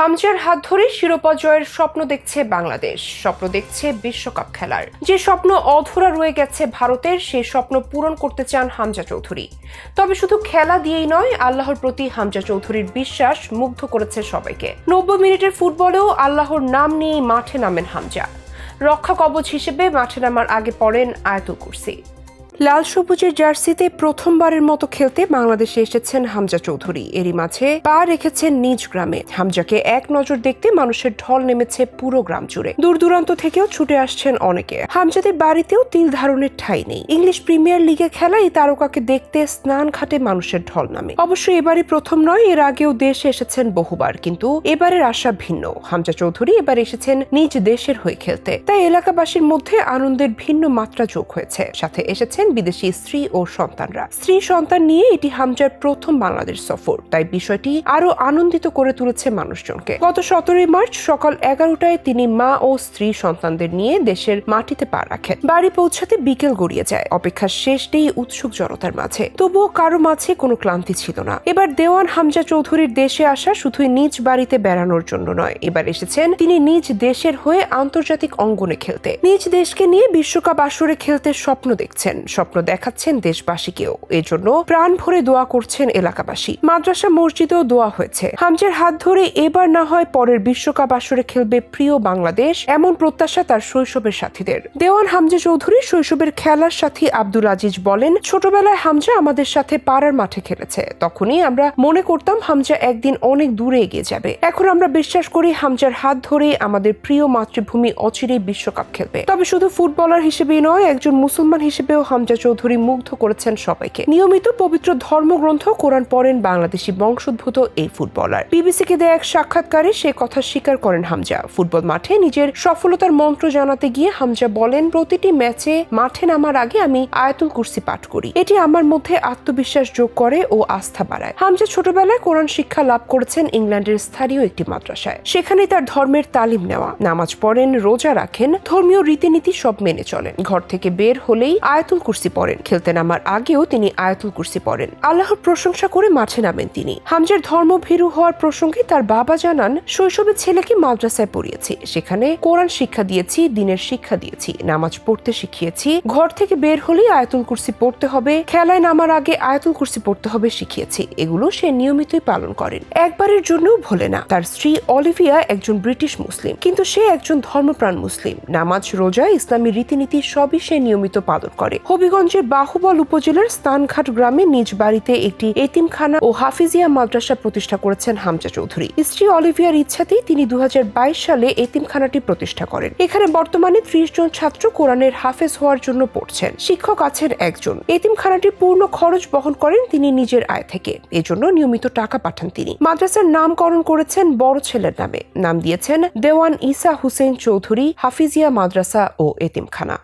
হামজার হাত ধরে শিরোপা জয়ের স্বপ্ন দেখছে বাংলাদেশ, স্বপ্ন দেখছে বিশ্বকাপ খেলার। যে স্বপ্ন অধরা রয়ে গেছে ভারতের সেই স্বপ্ন পূরণ করতে চান হামজা চৌধুরী। তবে শুধু খেলা দিয়েই নয়, আল্লাহর প্রতি হামজা চৌধুরীর বিশ্বাস মুগ্ধ করেছে সবাইকে। নব্বই মিনিটের ফুটবলেও আল্লাহর নাম নিয়েই মাঠে নামেন হামজা। রক্ষা কবচ হিসেবে মাঠে নামার আগে পড়েন আয়াতুল কুরসি। লাল সবুজের জার্সিতে প্রথমবারের মতো খেলতে বাংলাদেশে এসেছেন হামজা চৌধুরী। এরই মাঝে পা রেখেছেন নিজ গ্রামে। হামজাকে এক নজর দেখতে মানুষের ঢল নেমেছে পুরো গ্রাম জুড়ে। দূর দূরান্ত থেকেও ছুটে আসছেন অনেকে। হামজাদের বাড়িতেও তিল ধারণের ঠাঁই নেই। ইংলিশ প্রিমিয়ার লিগে খেলা এই তারকাকে দেখতে স্নান ঘাটে মানুষের ঢল নামে। অবশ্য এবারই প্রথম নয়, এর আগেও দেশে এসেছেন বহুবার, কিন্তু এবারের আশা ভিন্ন। হামজা চৌধুরী এবার এসেছেন নিজ দেশের হয়ে খেলতে। তাই এলাকাবাসীর মধ্যে আনন্দের ভিন্ন মাত্রা যোগ হয়েছে। সাথে এসেছেন বিদেশি স্ত্রী ও সন্তানরা। স্ত্রী সন্তান নিয়ে এটি হামজার প্রথম বাংলাদেশ সফর। তাই বিষয়টি আরও আনন্দিত করে তুলেছে মানুষজনকে। গত সতেরোই মার্চ সকাল এগারোটায় তিনি মা ও স্ত্রী সন্তানদের নিয়ে দেশের মাটিতে পা রাখেন। বাড়ি পৌঁছাতে বিকেল গড়িয়ে যায়। অপেক্ষার শেষ নেই উৎসুক জনতার মাঝে। তবুও কারও মাঝে কোনো ক্লান্তি ছিল না। এবার দেওয়ান হামজা চৌধুরীর দেশে আসা শুধুই নিজ বাড়িতে বেড়ানোর জন্য নয়। এবার এসেছেন তিনি নিজ দেশের হয়ে আন্তর্জাতিক অঙ্গনে খেলতে। নিজ দেশকে নিয়ে বিশ্বকাপ আসরে খেলতে স্বপ্ন দেখছেন। স্বপ্ন দেখাচ্ছেন দেশবাসীকেও। এজন্য প্রাণ ভরে দোয়া করছেন এলাকাবাসী। মাদ্রাসা মসজিদেও দোয়া হয়েছে। হামজার হাত ধরে এবার না হয় পরের বিশ্বকাপ আসরে খেলবে প্রিয় বাংলাদেশ, এমন প্রত্যাশা তার শৈশবের সাথীদের। দেওয়ান হামজা চৌধুরী শৈশবের খেলার সাথী আব্দুল আজিজ বলেন, ছোটবেলায় হামজা আমাদের সাথে পাড়ার মাঠে খেলেছে। তখনই আমরা মনে করতাম হামজা একদিন অনেক দূরে এগিয়ে যাবে। এখন আমরা বিশ্বাস করি হামজার হাত ধরে আমাদের প্রিয় মাতৃভূমি অচিরেই বিশ্বকাপ খেলবে। তবে শুধু ফুটবলার হিসেবেই নয়, একজন মুসলমান হিসেবেও হামজা চৌধুরী মুগ্ধ করেছেন সবাইকে। নিয়মিত পবিত্র ধর্মগ্রন্থ কোরআন পড়েন বাংলাদেশি বংশোদ্ভূত এই ফুটবলার। বিবিসিকে দেয়া এক সাক্ষাৎকারে সে কথা স্বীকার করেন হামজা। ফুটবল মাঠে নিজের সফলতার মন্ত্র জানাতে গিয়ে হামজা বলেন, প্রতিটি ম্যাচে মাঠে নামার আগে আমি আয়াতুল কুরসি পাঠ করি। এটি আমার মধ্যে আত্মবিশ্বাস যোগ করে ও আস্থা বাড়ায়। হামজা ছোটবেলায় কোরআন শিক্ষা লাভ করেছেন ইংল্যান্ডের স্থানীয় একটি মাদ্রাসায়। সেখানে তার ধর্মের তালিম নেওয়া। নামাজ পড়েন, রোজা রাখেন, ধর্মীয় রীতিনীতি সব মেনে চলেন। ঘর থেকে বের হলেই আয়াতুল কুরসি পড়েন খেলতে নামার আগেও তিনি আয়াতুল কুরসি পড়েন। আল্লাহর প্রশংসা করে মাঠে নামেন তিনি। হামজার ধর্মভীরু হওয়ার প্রসঙ্গে তার বাবা জানান, শৈশবে ছেলেকে মাদ্রাসায় পড়িয়েছি। সেখানে কোরআন শিক্ষা দিয়েছি, দিনের শিক্ষা দিয়েছি, নামাজ পড়তে শিখিয়েছি। ঘর থেকে বের হলেই আয়াতুল কুরসি পড়তে হবে। খেলায় নামার আগে আয়াতুল কুরসি পড়তে হবে শিখিয়েছি। এগুলো সে নিয়মিতই পালন করেন। একবারের জন্যও ভোলে না। তার স্ত্রী অলিভিয়া একজন ব্রিটিশ মুসলিম, কিন্তু সে একজন ধর্মপ্রাণ মুসলিম। নামাজ, রোজা, ইসলামী রীতিনীতি সবই সে নিয়মিত পালন করে। হবিগঞ্জের বাহুবল উপজেলার স্থানঘাট গ্রামে নিজ বাড়িতে একটি এতিমখানা ও হাফিজিয়া মাদ্রাসা প্রতিষ্ঠা করেছেন হামজা চৌধুরী। স্ত্রী অলিভিয়ার ইচ্ছাতেই তিনি দু হাজার বাইশ সালে এতিমখানাটি প্রতিষ্ঠা করেন। এখানে বর্তমানে ত্রিশ জন ছাত্র কোরআনের হাফেজ হওয়ার জন্য পড়ছেন। শিক্ষক আছেন একজন। এতিমখানাটির পূর্ণ খরচ বহন করেন তিনি নিজের আয় থেকে। এজন্য নিয়মিত টাকা পাঠান তিনি। মাদ্রাসার নামকরণ করেছেন বড় ছেলের নামে। নাম দিয়েছেন দেওয়ান ইসা হুসেন চৌধুরী, হাফিজিয়া মাদ্রাসা ও এতিমখানা।